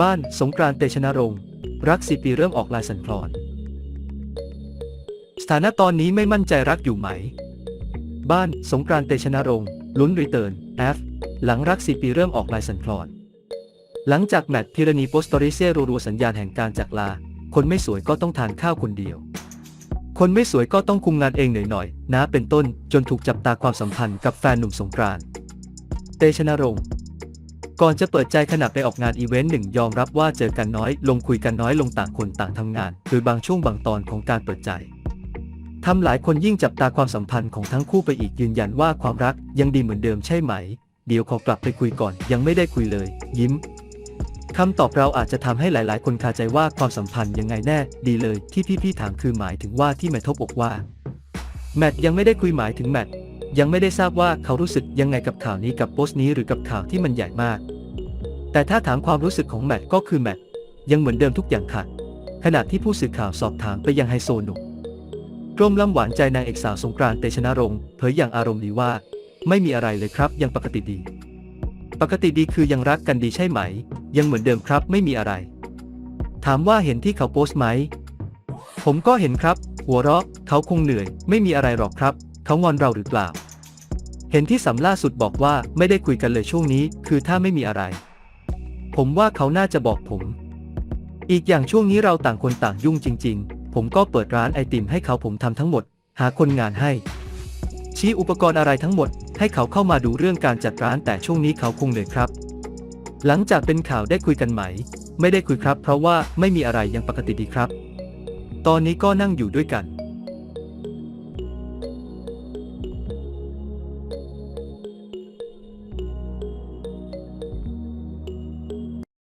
บ้านสงกรานต์เตชนรงค์รักสี่ปีเริ่มออกลายสันคลอน สถานะตอนนี้ไม่มั่นใจรักอยู่ไหม บ้านสงกรานต์เตชนรงค์ลุ้นรีเทิร์น F หลังรักสี่ปีเริ่มออกลายสันคลอน หลังจากแมตช์พิรณีโปสตอริเซ่รัวสัญญาณแห่งการจากลา คนไม่สวยก็ต้องทานข้าวคนเดียว คนไม่สวยก็ต้องคุมงานเองหน่อยๆนะเป็นต้นจนถูกจับตาความสัมพันธ์กับแฟนหนุ่มสงกรานต์เตชนรงค์ ก่อนจะเปิดใจขณะไปออกงานอีเวนต์หนึ่งยอมรับว่าเจอกันน้อยลงคุยกันน้อยลงต่างคนต่างทำงาน โดยบางช่วงบางตอนของการเปิดใจทำหลายคนยิ่งจับตาความสัมพันธ์ของทั้งคู่ไปอีกยืนยันว่าความรักยังดีเหมือนเดิมใช่ไหม เดี๋ยวขอกลับไปคุยก่อนยังไม่ได้คุยเลย ยิ้มคำตอบเราอาจจะทำให้หลาย ๆ คนคาใจว่าความสัมพันธ์ยังไงแน่ ดีเลย ที่พี่ๆถามคือหมายถึงว่าที่แมททบอกว่า แมทยังไม่ได้คุยหมายถึงแมทยังไม่ได้ทราบว่าเขารู้สึกยังไงกับข่าวนี้กับโพสต์นี้หรือกับข่าวที่มันใหญ่มาก แต่ถ้าถามความรู้สึกของแมทก็คือแมทยังเหมือนเดิมทุกอย่างค่ะขณะที่ผู้สื่อข่าวสอบถามไปยังไฮโซหนุ่มกรมลำหวานใจนางเอกสาวสงกรานต์เตชนรงค์เผยอย่างอารมณ์ดีว่า ไม่มีอะไรเลยครับ ยังปกติดี ปกติดีคือยังรักกันดีใช่ไหม ยังเหมือนเดิมครับไม่มีอะไร ถามว่าเห็นที่เขาโพสต์ไหม ผมก็เห็นครับ หัวเราะเขาคงเหนื่อย ไม่มีอะไรหรอกครับ เขางอนเราหรือเปล่า เห็นที่สำล่าสุดบอกว่าไม่ได้คุยกันเลยช่วงนี้ คือถ้าไม่มีอะไร ผมว่าเขาน่าจะบอกผม อีกอย่างช่วงนี้เราต่างคนต่างยุ่งจริง ๆ ผมก็เปิดร้านไอติมให้เขาผมทำทั้งหมด หาคนงานให้ ชี้อุปกรณ์อะไรทั้งหมด ให้เขาเข้ามาดูเรื่องการจัดร้านแต่ช่วงนี้เขาคงเหนื่อยครับ หลังจากเป็นข่าวได้คุยกันไหม ไม่ได้คุยครับ เพราะว่าไม่มีอะไรยังปกติดีครับ ตอนนี้ก็นั่งอยู่ด้วยกัน